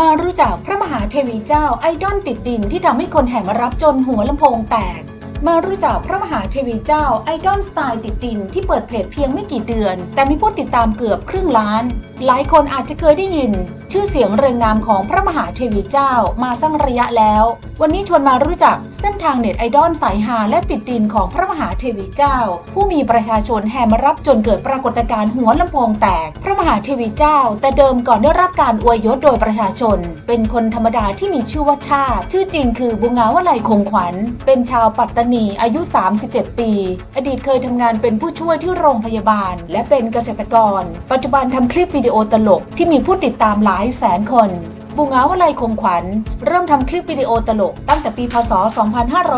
มารู้จักพระมหาเทวีเจ้าไอดอลติดดินที่ทำให้คนแห่มารับจนหัวลำโพงแตก มารู้จักพระมหาเทวีเจ้าไอดอลสไตล์ติดดินที่เปิดเพจเพียงไม่กี่เดือน แต่มีผู้ติดตามเกือบครึ่งล้าน หลายคนอาจจะเคยได้ยินชื่อเสียงเรียงนามของพระมหาเทวีเจ้ามาสร้างระยะแล้ว วันนี้ชวนมารู้จักเส้นทางเน็ตไอดอลสายหาและติดดินของพระมหาเทวีเจ้า ผู้มีประชาชนแห่มารับจนเกิดปรากฏการณ์หัวลำโพงแตก พระมหาเทวีเจ้า แต่เดิมก่อนได้รับการอวยยศโดยประชาชน เป็นคนธรรมดาที่มีชื่อว่าชาติ ชื่อจริงคือบุงาวลัยคงขวัญ เป็นชาวปัตตานีอายุ 37 ปี อดีตเคยทำงานเป็นผู้ช่วยที่โรงพยาบาล และเป็นเกษตรกร ปัจจุบันทำคลิปวิดีโอตลกที่มีผู้ติดตามหลายแสนคนบุงาวลัยคงขวัญ เริ่มทำคลิปวิดีโอตลกตั้งแต่ปีพศ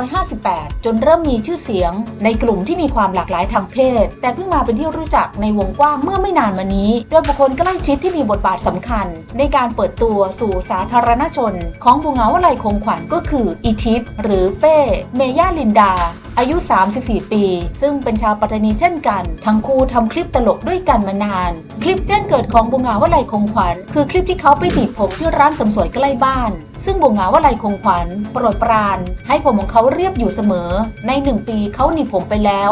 2558 จนเริ่มมีชื่อเสียง ในกลุ่มที่มีความหลากหลายทางเพศ แต่เพิ่งมาเป็นที่รู้จักในวงกว้างเมื่อไม่นานมานี้ โดยบุคคลใกล้ชิดที่มีบทบาทสำคัญ ในการเปิดตัวสู่สาธารณชน ของบุงาวลัยคงขวัญก็คืออีทิปหรือเป้ เมย่าลินดา อายุ 34 ปี ซึ่งเป็นชาวปัตตานีเช่นกัน ทั้งคู่ทำคลิปตลกด้วยกันมานาน คลิปแจ้งเกิดของบุงาวลัยคงขวัญคือคลิปที่เขาไปบีบผมที่ร้านเสริมสวยใกล้บ้าน ซึ่งบุงาวลัยคงขวัญโปรดปราน ให้ผมของเขาเรียบอยู่เสมอ ในหนึ่งปีเขาหนีผมไปแล้ว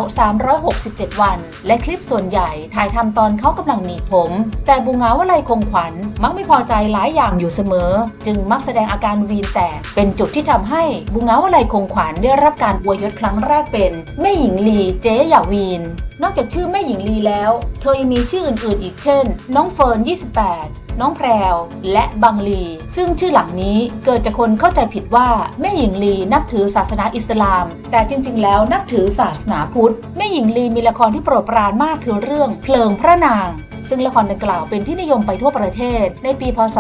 367 วัน และคลิปส่วนใหญ่ถ่ายทำตอนเขากำลังหนีผม แต่บุงาวลัยคงขวัญมักไม่พอใจหลายอย่างอยู่เสมอ จึงมักแสดงอาการวีนแตก เป็นจุดที่ทำให้บุงาวลัยคงขวัญได้รับการอวยยศครั้งแรกเป็นแม่หญิงลีเจ๊หยาวีน นอกจากชื่อแม่หญิงลีแล้ว เธอยังมีชื่ออื่นๆอีกเช่น น้องเฟิร์น 28 น้องแพรว และบังลี ซึ่งชื่อหลังนี้เกิดจากคนเข้าใจผิดว่าแม่หญิงลีนับถือศาสนาอิสลาม แต่จริง ๆ แล้วนับถือศาสนาพุทธ แม่หญิงลีมีละครที่โปรดปรานมากคือเรื่องเพลิงพระนาง ซึ่งละครดังกล่าวเป็นที่นิยมไปทั่วประเทศ ในปีพศ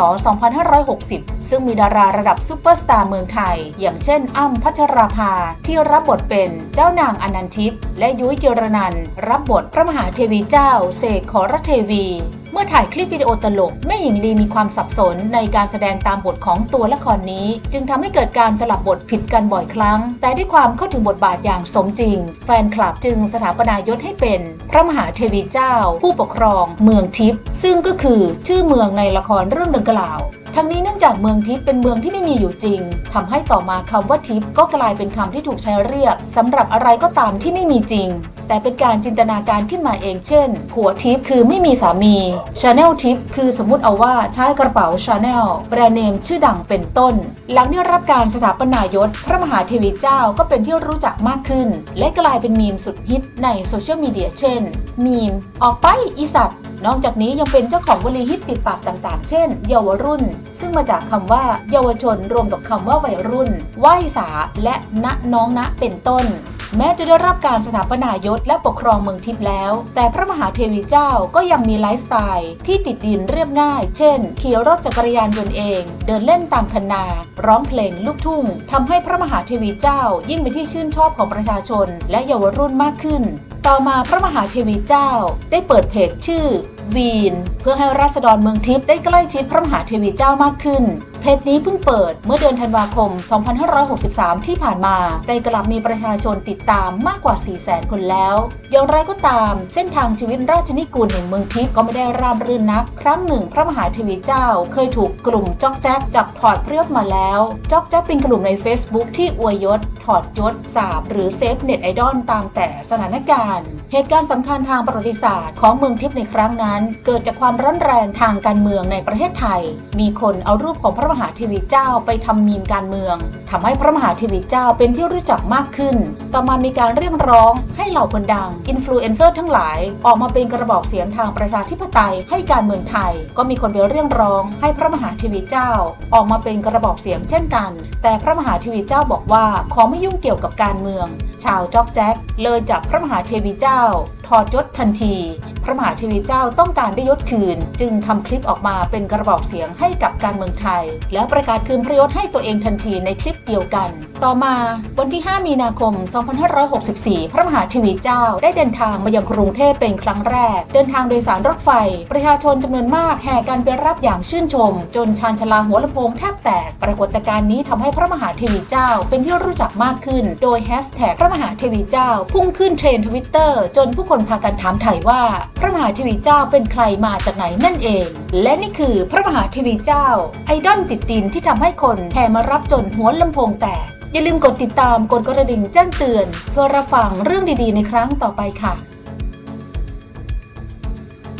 2560 ซึ่งมีดาราระดับซูเปอร์สตาร์เมืองไทย อย่างเช่น อ้ำพัชราภา ที่รับบทเป็นเจ้านางอนันทิพย์และยุ้ยเจรนันรับบทพระมหาเทวีเจ้า เสกขอรเทวี เมื่อถ่ายคลิปวิดีโอตลกแม่หญิงลีมีความสับสนในการแสดงตามบทของตัวละครนี้ จึงทำให้เกิดการสลับบทผิดกันบ่อยครั้ง แต่ด้วยความเข้าถึงบทบาทอย่างสมจริง แฟนคลับจึงสถาปนายศให้เป็น พระมหาเทวีเจ้า ผู้ปกครอง เมืองทิพย์ซึ่งก็คือชื่อเมืองในละครเรื่องดังกล่าว ทั้งนี้เนื่องจากเมืองทิพย์เป็นเมืองที่ไม่มีอยู่จริงทำให้ต่อมาคำว่าทิพย์ก็กลายเป็นคำที่ถูกใช้เรียกสำหรับอะไรก็ตามที่ไม่มีจริง แต่เป็นการจินตนาการขึ้นมาเองเช่น ผัวทิพย์คือไม่มีสามีชาแนลทิพย์คือสมมติเอาว่าใช้กระเป๋าชาแนลแบรนด์เนมชื่อดังเป็นต้น หลังได้รับการสถาปนายศ พระมหาเทวีเจ้าก็เป็นที่รู้จักมากขึ้น และกลายเป็นมีมสุดฮิตในโซเชียลมีเดียเช่น มีมออกไปอีสัตว์ นอกจากนี้ยังเป็นเจ้าของวลีฮิตติดปากต่างๆ เช่น เยาวรุ่น ซึ่งมาจากคำว่า เยาวชนรวมกับคำว่าวัยรุ่นไหวสาและณน้องณเป็นต้นแม้จะได้รับการสถาปนายศและปกครองเมืองทิพย์แล้ว แต่พระมหาเทวีเจ้าก็ยังมีไลฟ์สไตล์ที่ติดดินเรียบง่าย เช่น ขี่รถจักรยานยนต์เอง เดินเล่นตามคันนา ร้องเพลงลูกทุ่งทำให้พระมหาเทวีเจ้ายิ่งเป็นที่ชื่นชอบของประชาชน และเยาวรุ่นมากขึ้น ต่อมาพระมหาเทวีเจ้าได้เปิดเพจชื่อวีน เพื่อให้ราษฎรเมืองทิพย์ได้ใกล้ชิดพระมหาเทวีเจ้ามากขึ้นเพจนี้เพิ่งเปิดเมื่อเดือนธันวาคม 2563 ที่ผ่านมาแต่กลับมีประชาชนติดตามมากกว่า 400,000 คนแล้ว อย่างไรก็ตาม เส้นทางชีวิตราชนิกูลแห่งเมืองทิพย์ก็ไม่ได้ราบรื่นนัก ครั้งหนึ่ง พระมหาเทวีเจ้า เคยถูกกลุ่มจอกแจ๊กจับถอดพระยศมาแล้ว จอกแจ๊กเป็นกลุ่มใน Facebook ที่อวยยศ ถอดยศสาบหรือเซฟเน็ตไอดอลตามแต่สถานการณ์ เหตุการณ์สำคัญทางประวัติศาสตร์ของเมืองทิพย์ในครั้งนั้น เกิดจากความร้อนแรงทางการเมืองในประเทศไทย มีคนเอารูปของพระมหาเทวีเจ้าไปทำมีมการเมืองทำให้พระมหาเทวีเจ้าเป็นที่รู้จักมากขึ้น ต่อมามีการเรียกร้องให้เหล่าคนดังอินฟลูเอนเซอร์ทั้งหลาย ออกมาเป็นกระบอกเสียงทางประชาธิปไตยให้การเมืองไทย ก็มีคนไปเรียกร้องให้พระมหาเทวีเจ้า ออกมาเป็นกระบอกเสียงเช่นกัน แต่พระมหาเทวีเจ้าบอกว่าขอไม่ยุ่งเกี่ยวกับการเมือง ชาวจอกแจ๊กเลยจับพระมหาเทวีเจ้าถอดยศทันที ระมหาเทวีเจ้าต้องการได้ยศคืน จึงทำคลิปออกมาเป็นกระบอกเสียงให้กับการเมืองไทย แล้วประกาศคืนพระยศให้ตัวเองทันทีในคลิปเดียวกัน ต่อมาวันที่ 5 มีนาคม 2564 พระมหาเทวีเจ้าได้เดินทางมายังกรุงเทพเป็นครั้งแรก เดินทางโดยสารรถไฟ ประชาชนจำนวนมากแห่กันไปรับอย่างชื่นชม จนชานชลาหัวลำโพงแทบแตก ปรากฏการณ์นี้ทำให้พระมหาเทวีเจ้า เป็นที่รู้จักมากขึ้น โดยแฮชแท็กพระมหาเทวีเจ้า พุ่งขึ้นเทรนด์ทวิตเตอร์จนผู้คนพากันถามไถ่ว่าพระมหาเทวีเจ้าเป็นใครมาจากไหนนั่นเอง และนี่คือพระมหาเทวีเจ้า ไอดอลติดดินที่ทำให้คนแห่มารับจนหัวลำโพงแตกอย่าลืมกดติดตามกดกระดิ่งแจ้งเตือน เพื่อรับฟังเรื่องดีๆในครั้งต่อไปค่ะ